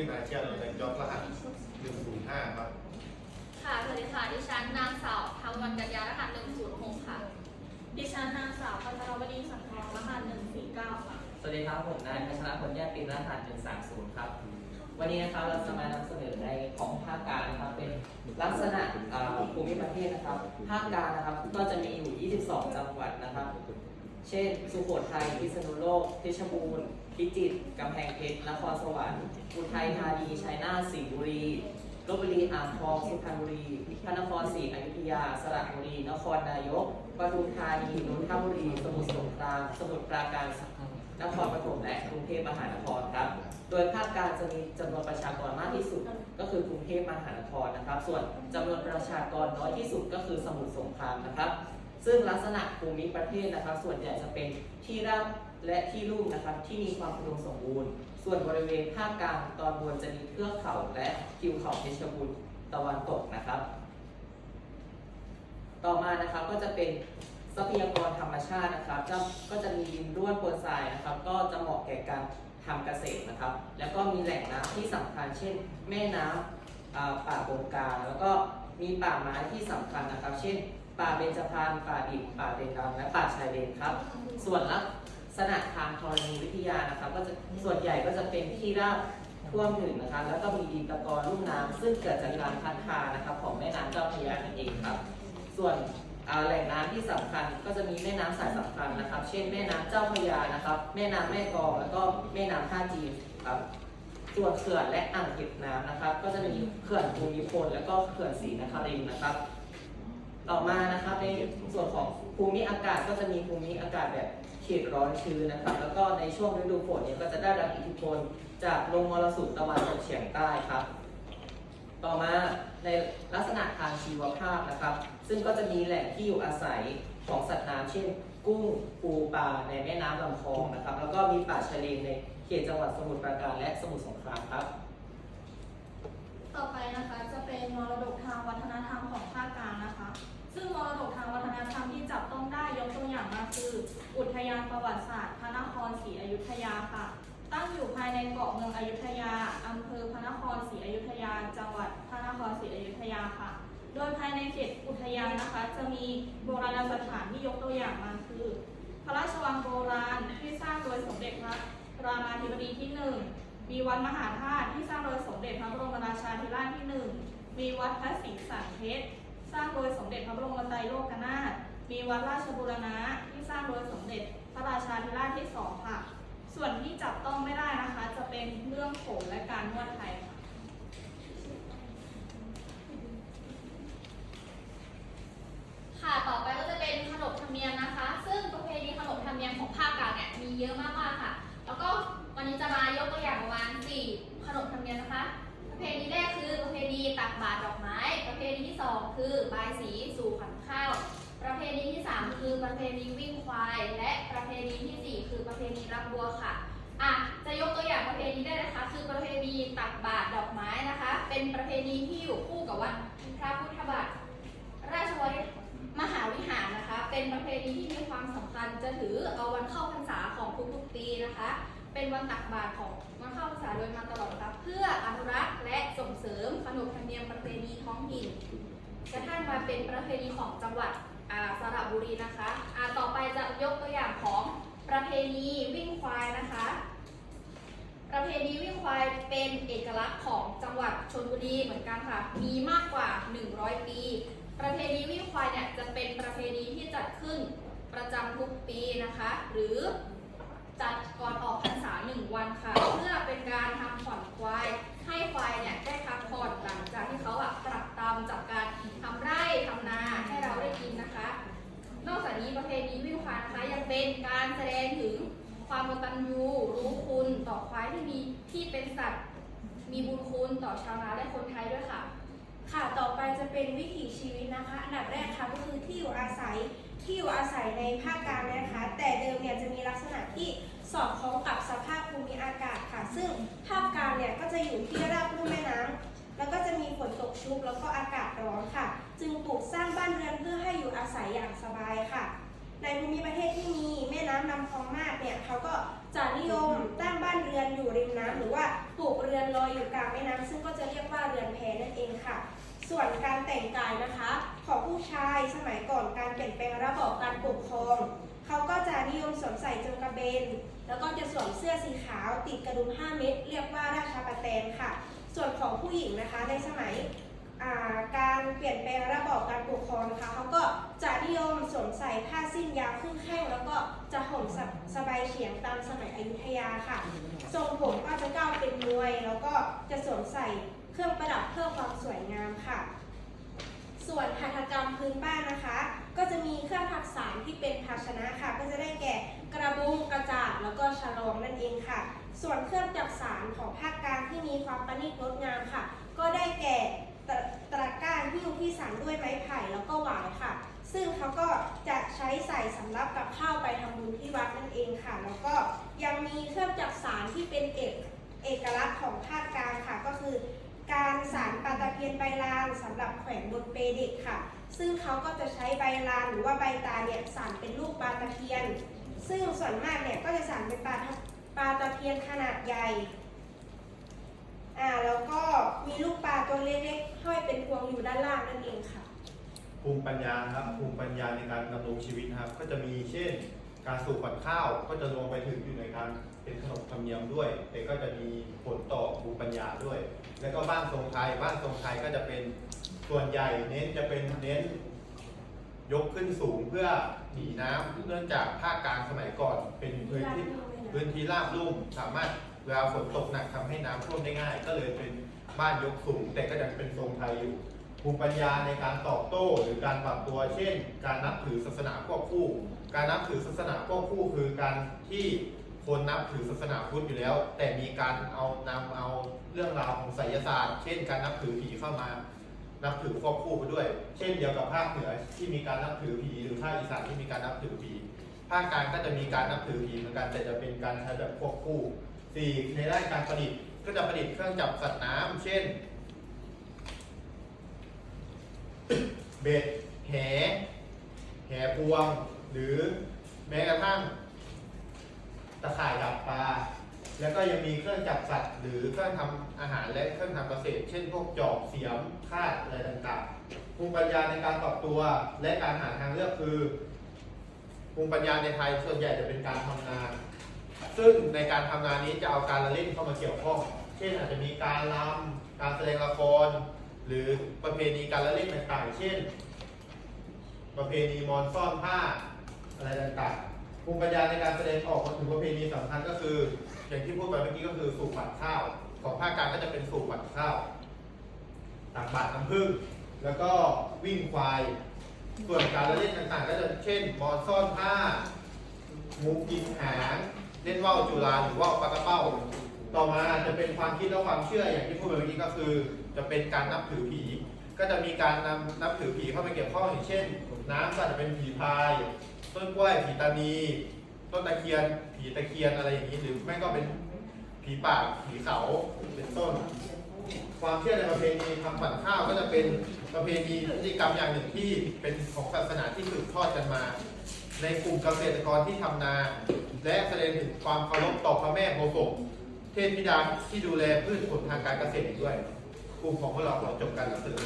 ชื่อนายเชียร์เราเป็นยศรหัส105ครับ ค่ะสวัสดีค่ะดิฉันนางสาวทวันกัญญารหัส106 ค่ะ ดิฉันนางสาวพัชรวดีสังทองรหัส149 ค่ะ สวัสดีครับผมนายพัชรพลแยกปินรหัส130 ครับ วันนี้นะครับเราจะมานำเสนอในของภาคกลางนะครับเป็นลักษณะเอ่อภูมิประเทศนะครับ ภาคกลางนะครับก็จะมีอยู่ 22 จังหวัดนะครับ เช่น สุโขทัยพิษณุโลกเพชรบูรณ์ พิจิตรกำแพงเพชรนครสวรรค์อุทัยธานีชัยนาทสิงห์บุรีลบบุรีอ่างทองสุพรรณบุรีพระนครศรีอยุธยา สระบุรี นครนายกปทุมธานีนนทบุรี สมุทรสงคราม สมุทรปราการนครปฐมและกรุงเทพมหานครครับ โดยภาคกางจะมีจำนวนประชากรมากที่สุด ก็คือกรุงเทพมหานครนะครับ ส่วนจำนวนประชากรน้อยที่สุดก็คือสมุทรสงครามนะครับ ซึ่งลักษณะภูมิประเทศนะครับ ส่วนใหญ่จะเป็นที่ราบและที่ลุ่มนะครับที่มีความอุดมสมบูรณ์ ส่วนบริเวณภาคกลางตอนบนจะมีเทือกเขาและทิวเขาเพชรบูรณ์ตะวันตกนะครับ ต่อมานะครับก็จะเป็นทรัพยากรธรรมชาตินะครับจะก็จะมีดินร่วนปนทรายนะครับ ก็จะเหมาะแก่การทำเกษตรนะครับ แล้วก็มีแหล่งน้ำที่สำคัญ เช่น แม่น้ำอ่าป่าบงกาแล้วก็มีป่าไม้ที่สำคัญนะครับ เช่น ป่าเบญจพรรณป่าดิบป่าเดนดำและป่าชายเลนครับ ส่วนลักษณะทางธรณีวิทยานะครับ ก็จะส่วนใหญ่ก็จะเป็นที่ราบท่วมถึงนะครับ แล้วก็มีดินตะกอนลุ่มน้ำซึ่งเกิดจากการพัดพานะครับ ของแม่น้ำเจ้าพระยานั่นเองครับ ส่วนแหล่งน้ำที่สำคัญก็จะมีแม่น้ำสายสำคัญนะครับ เช่นแม่น้ำเจ้าพระยานะครับ แม่น้ำแม่กองแล้วก็แม่น้ำท่าจีนครับส่วนเขื่อนและอ่างเก็บน้ำนะครับ ก็จะมีเขื่อนภูมิพลแล้วก็เขื่อนศรีนครินทร์นะครับ ต่อมานะครับในส่วนของภูมิอากาศก็จะมีภูมิอากาศแบบเขตร้อนชื้นนะครับ แล้วก็ในช่วงฤดูฝนเนี่ยก็จะได้รับอิทธิพลจากลมมรสุมตะวันตกเฉียงใต้ครับ ต่อมาในลักษณะทางชีวภาพนะครับ ซึ่งก็จะมีแหล่งที่อยู่อาศัยของสัตว์น้ำเช่น กุ้งปูปลาในแม่น้ำลำคลองนะครับ แล้วก็มีป่าชายเลนในเขตจังหวัดสมุทรปราการและสมุทรสงครามครับ ต่อไปนะคะจะเป็นมรดกทางวัฒนธรรมของภาคกลาง อุทยานประวัติศาสตร์ พระนครศรีอยุธยาค่ะ ตั้งอยู่ภายในเกาะเมืองอยุธยา อำเภอพระนครศรีอยุธยา จังหวัดพระนครศรีอยุธยาค่ะ โดยภายในเขตอุทยานนะคะ จะมีโบราณสถานที่ยกตัวอย่างมาคือ พระราชวังโบราณที่สร้างโดยสมเด็จพระรามาธิบดีที่หนึ่งมีวัดมหาธาตุที่สร้างโดยสมเด็จพระบรมราชาธิราชที่หนึ่งมีวัดพระศรีสันเพชรสร้างโดยสมเด็จพระบรมไตรโลกนาถมีวัดราชบูรณะที่สร้าง ส่วนที่จับต้องไม่ได้นะคะ จะเป็นเรื่องโขนและการนวดไทยค่ะค่ะต่อไปก็จะเป็นขนบธรรมเนียมนะคะ ซึ่งประเพณีขนบธรรมเนียมของภาคกลางเนี่ยมีเยอะมากๆค่ะ แล้วก็วันนี้จะมายกตัวอย่างประมาณ4ขนบธรรมเนียมนะคะ ประเพณีแรกคือประเพณีตักบาตรดอกไม้ ประเพณีที่สองคือบายสีสู่ขวัญข้าว ประเพณีที่สามคือประเพณีวิ่งควาย และประเพณีที่สี่คือประเพณีรับบัวค่ะอะจะยกตัวอย่างประเพณีได้นะคะ คือประเพณีตักบาตรดอกไม้นะคะ เป็นประเพณีที่อยู่คู่กับวัดพระพุทธบาทราชวัฒมหาวิหารนะคะ เป็นประเพณีที่มีความสำคัญจะถือเอาวันเข้าพรรษาของทุกๆปีนะคะ เป็นวันตักบาตรของวันเข้าพรรษาโดยมาตลอดเพื่ออนุรักษ์และส่งเสริมขนบธรรมเนียมประเพณีท้องถิ่นกระทั่งมาเป็นประเพณีของจังหวัด สระบุรีนะคะอ่าต่อไปจะยกตัวอย่างของประเพณีวิ่งควายนะคะ ประเพณีวิ่งควายเป็นเอกลักษณ์ของจังหวัดชลบุรีเหมือนกันค่ะ มีมากกว่า 100 ปี ประเพณีวิ่งควายเนี่ยจะเป็นประเพณีที่จัดขึ้นประจำทุกปีนะคะ หรือจัดก่อนออกพรรษาหนึ่งวันค่ะ เพื่อเป็นการทำผ่อนควาย ให้ควายเนี่ยได้พักผ่อนหลังจากที่เขาอะปรับตามจากการทำไร่ทำนาให้เรา กินนะคะ นอกจากนี้ประเพณีวิ่งควายนะคะยังเป็นการแสดงถึงความกตัญญูรู้คุณต่อควายที่มีที่เป็นสัตว์ มีบุญคุณต่อชาวนาและคนไทยด้วยค่ะ ค่ะต่อไปจะเป็นวิถีชีวิตนะคะ อันดับแรกค่ะก็คือที่อยู่อาศัยที่อยู่อาศัยในภาคกลางนะคะ แต่เดิมเนี่ยจะมีลักษณะที่สอดคล้องกับสภาพภูมิอากาศค่ะ ซึ่งภาคกลางเนี่ยก็จะอยู่ที่ราบลุ่มแม่น้ำแล้วก็จะมีฝนตกชุกแล้วก็อากาศร้อนค่ะ จึงปลูกสร้างบ้านเรือนเพื่อให้อยู่อาศัยอย่างสบายค่ะ ในภูมิประเทศที่มีแม่น้ำลำคลองมากเนี่ยเขาก็จะนิยมตั้งบ้านเรือนอยู่ริมน้ำหรือว่าปลูกเรือนลอยอยู่กลางแม่น้ำซึ่งก็จะเรียกว่าเรือนแพนั่นเองค่ะ ส่วนการแต่งกายนะคะของผู้ชายสมัยก่อนการเปลี่ยนแปลงระบอบการปกครองเขาก็จะนิยมสวมใส่จงกระเบน แล้วก็จะสวมเสื้อสีขาวติดกระดุม 5 เม็ดเรียกว่าราชาประแตนค่ะ ส่วนของผู้หญิงนะคะในสมัย การเปลี่ยนแปลงระบอบการปกครองนะคะเขาก็จะนิยมสวมใส่ผ้าสิ้นยาวครึ่งแข้งแล้วก็จะห่มสบสบายเฉียงตามสมัยอยุธยาค่ะ ทรงผมก็จะก้าวเป็นมวย แล้วก็จะสวมใส่เครื่องประดับเพื่อความสวยงามค่ะ ส่วนหัตถกรรมพื้นบ้านนะคะ ก็จะมีเครื่องทักษานที่เป็นภาชนะค่ะ ก็จะได้แก่กระบุงกระจาดแล้วก็ฉลองนั่นเองค่ะ ส่วนเครื่องจักสานของภาคกลางที่มีความประณีตงดงามค่ะ ก็ได้แก่ตะตะกร้าหิ้ว ที่สานด้วยไม้ไผ่แล้วก็หวายค่ะ ซึ่งเขาก็จะใช้ใส่สำรับกับข้าวไปทำบุญที่วัดนั่นเองค่ะ แล้วก็ยังมีเครื่องจักสานที่เป็นเอกเอกลักษณ์ของภาคกลางค่ะ ก็คือ การสารปาตะเพียนใบลานสำหรับแขวนบนเปเด็กค่ะ ซึ่งเขาก็จะใช้ใบลานหรือว่าใบตาเนี่ยสารเป็นลูกปาตะเพียน ซึ่งส่วนมากเนี่ยก็จะสารเป็นปลาปลาตะเพียนขนาดใหญ่ อ่าแล้วก็มีลูกปลาตัวเล็กๆห้อยเป็นพวงอยู่ด้านล่างนั่นเองค่ะ ภูมิปัญญานะครับภูมิปัญญาในการดำรงชีวิตนะครับ ก็จะมีเช่น การสูบขวัญข้าวก็จะรวมไปถึงอยู่ในการเป็นขนบธรรมเนียมด้วย แต่ก็จะมีผลต่อภูมิปัญญาด้วย แล้วก็บ้านทรงไทยบ้านทรงไทยก็จะเป็นส่วนใหญ่เน้นจะเป็นเน้นยกขึ้นสูงเพื่อหนีน้ำเนื่องจากภาคกลางสมัยก่อนเป็นพื้นที่พื้นที่ราบลุ่มสามารถเวลาฝนตกหนักทำให้น้ำท่วมได้ง่าย ก็เลยเป็นบ้านยกสูง แต่ก็ยังเป็นทรงไทยอยู่ ภูมิปัญญาในการตอบโต้หรือการปรับตัว เช่น การนับถือศาสนาควบคู่ การนับถือศาสนาควบคู่คือการที่คนนับถือศาสนาพุทธอยู่แล้ว แต่มีการเอานำเอาเรื่องราวของไสยศาสตร์ เช่น การนับถือผีเข้ามา นับถือควบคู่ไปด้วย เช่นเดียวกับภาคเหนือที่มีการนับถือผีหรือภาคอีสานที่มีการนับถือผีภาคกลางก็จะมีการนับถือผีเหมือนกันแต่จะเป็นการใช้แบบควบคู่ สี่ในด้านการประดิษฐ์ก็จะประดิษฐ์เครื่องจับสัตว์น้ำเช่น เบ็ด แห แหพวง หรือแม้กระทั่งตะข่ายดักปลา แล้วก็ยังมีเครื่องจับสัตว์ หรือเครื่องทำอาหารและเครื่องทำเกษตร เช่น พวกจอบเสียมคาดอะไรต่างๆ ภูมิปัญญาในการปรับตัว และการหาทางเลือกคือภูมิปัญญาในไทยส่วนใหญ่จะเป็นการทำงาน ซึ่งในการทำงานนี้จะเอาการละเล่นเข้ามาเกี่ยวข้อง เช่นอาจจะมีการรำการแสดงละคร หรือประเพณีการละเล่นต่างๆ เช่น ประเพณีมอนซ่อนผ้าอะไรต่างๆ ภูมิปัญญาในการแสดงออกมาถึงประเพณีสำคัญก็คือ อย่างที่พูดไปเมื่อกี้ก็คือสูบบัตรข้าว ของภาคกลางก็จะเป็นสูบบัตรข้าวตักบาตรน้ำผึ้งแล้วก็วิ่งควาย ส่วนการละเล่นต่างๆ ก็จะเช่นมอนซ่อนผ้ามุกยิงหาง เล่นว่าวจุฬาหรือว่าปากระเป้า ต่อมาจะเป็นความคิดและความเชื่ออย่างที่พูดไปเมื่อกี้ก็คือ จะเป็นการนับถือผี ก็จะมีการนำนับถือผีเข้ามาเกี่ยวข้องอย่างเช่น น้ำก็จจะเป็นผีพาย ต้นกล้วยผีตานีต้นตะเคียน ผีตะเคียนอะไรอย่างนี้หรือไม่ก็เป็นผีป่าผีเขาเป็นต้น ความเชื่อในประเพณีทำปั่นข้าวก็จะเป็นประเพณีพิธีกรรมอย่างหนึ่งที่เป็นของศาสนาที่สืบทอดกันมา ในกลุ่มเกษตรกรที่ทำนา และแสดงถึงความเคารพต่อพระแม่โพธิ์ศพเทพธิดาที่ดูแลพืชผลทางการเกษตรอีกด้วย กลุ่มของพวกเราขอจบการหนังสือ